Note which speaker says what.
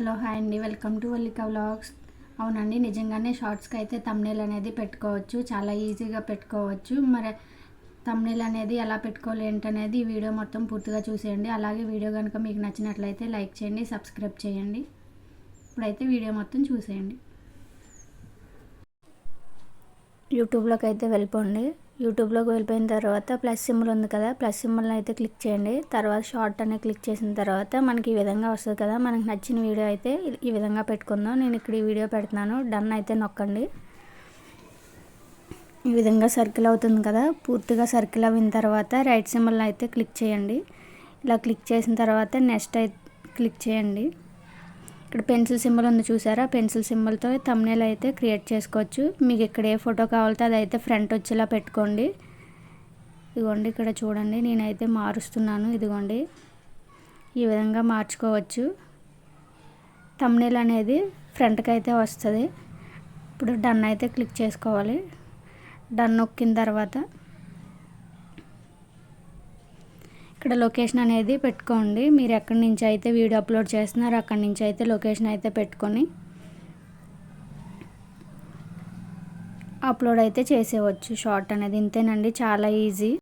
Speaker 1: Hello hi అండి. Welcome to Vallika vlogs. అవునండి నిజంగానే షార్ట్స్కి అయితే తమ్నేల్ అనేది పెట్టుకోవచ్చు. చాలా ఈజీగా పెట్టుకోవచ్చు. మరి తమ్నేల్ అనేది ఎలా పెట్టుకోవాలి ఏంటనేది ఈ వీడియో మొత్తం పూర్తిగా చూసేయండి. అలాగే వీడియో కనుక మీకు నచ్చినట్లయితే లైక్ చేయండి సబ్స్క్రైబ్ చేయండి. ఇప్పుడైతే వీడియో మొత్తం చూసేయండి. యూట్యూబ్లోకి అయితే వెళ్ళిపోండి. యూట్యూబ్లోకి వెళ్ళిపోయిన తర్వాత ప్లస్ సింబల్ ఉంది కదా ప్లస్ సింబల్ని అయితే క్లిక్ చేయండి. తర్వాత షార్ట్ అనేది క్లిక్ చేసిన తర్వాత మనకి ఈ విధంగా వస్తుంది కదా. మనకి నచ్చిన వీడియో అయితే ఈ విధంగా పెట్టుకుందాం. నేను ఇక్కడ ఈ వీడియో పెడుతున్నాను. డన్ అయితే నొక్కండి. ఈ విధంగా సర్కిల్ అవుతుంది కదా. పూర్తిగా సర్కిల్ అయిన తర్వాత రైట్ సింబల్ని అయితే క్లిక్ చేయండి. ఇలా క్లిక్ చేసిన తర్వాత నెక్స్ట్ అయితే క్లిక్ చేయండి. ఇక్కడ పెన్సిల్ సింబల్ ఉంది చూసారా? పెన్సిల్ సింబల్తో తమ్నేల్ అయితే క్రియేట్ చేసుకోవచ్చు. మీకు ఇక్కడ ఏ ఫోటో కావాలితే అది అయితే ఫ్రంట్ వచ్చేలా పెట్టుకోండి. ఇదిగోండి ఇక్కడ చూడండి. నేనైతే మారుస్తున్నాను. ఇదిగోండి. ఈ విధంగా మార్చుకోవచ్చు. తమ్నేల్ అనేది ఫ్రంట్కి అయితే వస్తుంది. ఇప్పుడు డన్ అయితే క్లిక్ చేసుకోవాలి. డన్ నొక్కిన తర్వాత ఇక్కడ లొకేషన్ అనేది పెట్టుకోండి. మీరు ఎక్కడి నుంచి అయితే వీడియో అప్లోడ్ చేస్తున్నారో అక్కడి నుంచి అయితే లొకేషన్ అయితే పెట్టుకొని అప్లోడ్ అయితే చేసేవచ్చు. షార్ట్ అనేది ఇంతేనండి. చాలా ఈజీ.